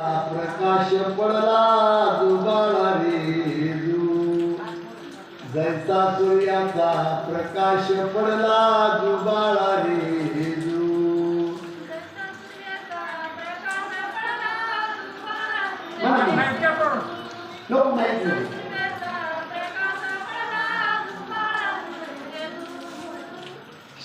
प्रकाश पडला जुबाळा रे जैसा सूर्याचा प्रकाश पडला जुबाळा रे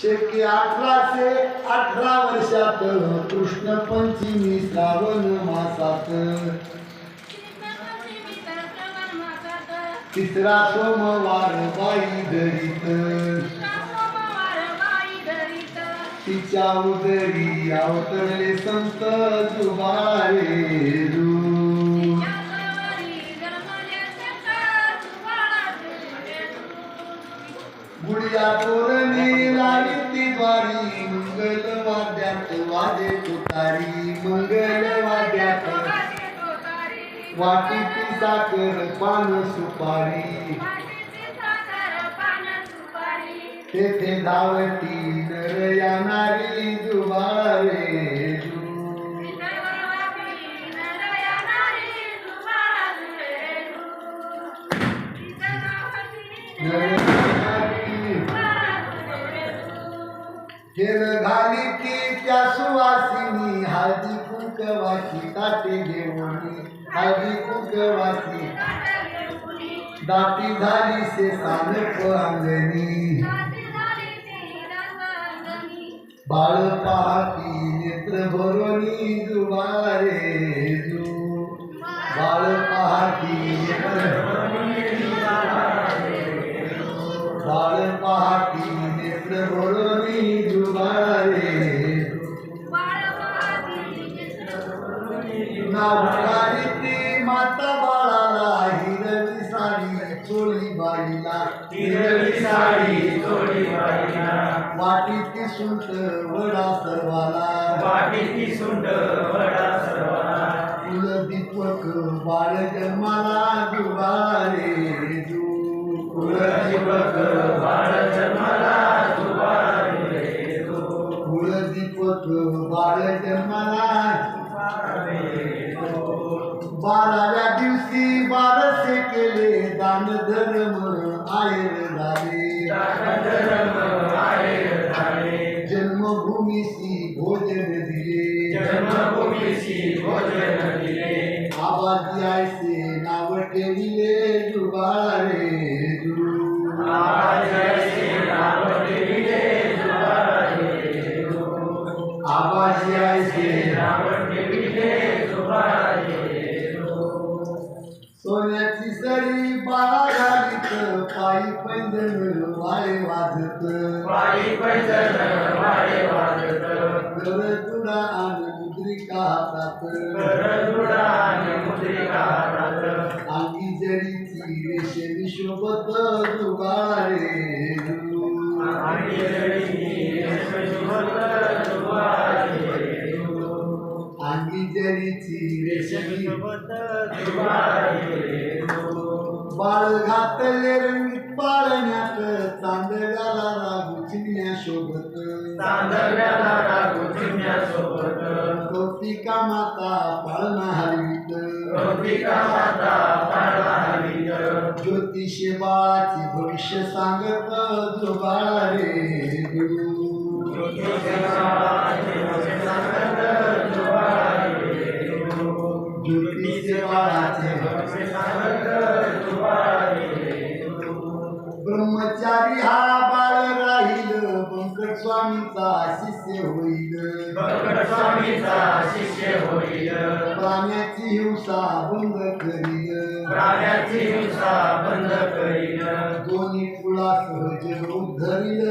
शक्य अठराशे अठरा वर्षात कृष्ण पंचमी श्रावण मासात तिसरा सोमवार बाई धरीत तिच्या उदरी अवतरले संत जुबारे वाद्यात वाजे तुतारी मंगल वाद्यात वाटी ती साखर पान सुपारी तेथे धावती नर या नारी नारी घाली ती का सुवासिनी हल्दी कुकवासी काटे गेवनी हल्दी कुकवासी दाती धारी से सान को अंगनी बाल पाकी नेत्र भरोनी दुबारे जू बाल पाकी नेत्र बाल पाकी नेत्र भरोनी दुबारे नावकारी ती माता बाळाला हिरवी साडी चोळी बाईला हिरवी साडी चोळी बाईला वाटी सुंट वडा सर्वाला. वाटीची सुंड वडा सर्वाला. फुल दीपक बाळ जन्माला दुबारे जू कुलदीपक बाळ जन्माला दुबारे. फुल दीपक बाळ जन्माला बाराव्या दिवशी बारस केले दान धर्म आयर झाले जन्मभूमीशी भोजन दिले जन्मभूमीशी भोजन दिले आबाजी आयसे नाव ठेविले जुबारे सोन्याची सरी बाळा घालीत पायी पैंजण वाळे वाजत. पायी पैजण वाळे वाजत. घर तुडा आणि मुद्रिका हातात. करदुडा आणि मुद्रिका हातात. अंगी जरीची रेषेवी शोभत बाळ घातले रंगीत पाळण्यात. चांदण्याला रागू शोभत तांदळ्याला रागू कौतिका माता पाळणा हलवीत कौतिका माता हवीत. ज्योतिषे बाळाचे भविष्य सांगत जुबारे ज्योतिषे स्वामीचा शिष्य होईल. स्वामीचा शिष्य होईल. प्राण्याची हिंसा बंद करील. प्राण्याची हिंसा बंद करील. दोन्ही कुळा सहज उद्धरील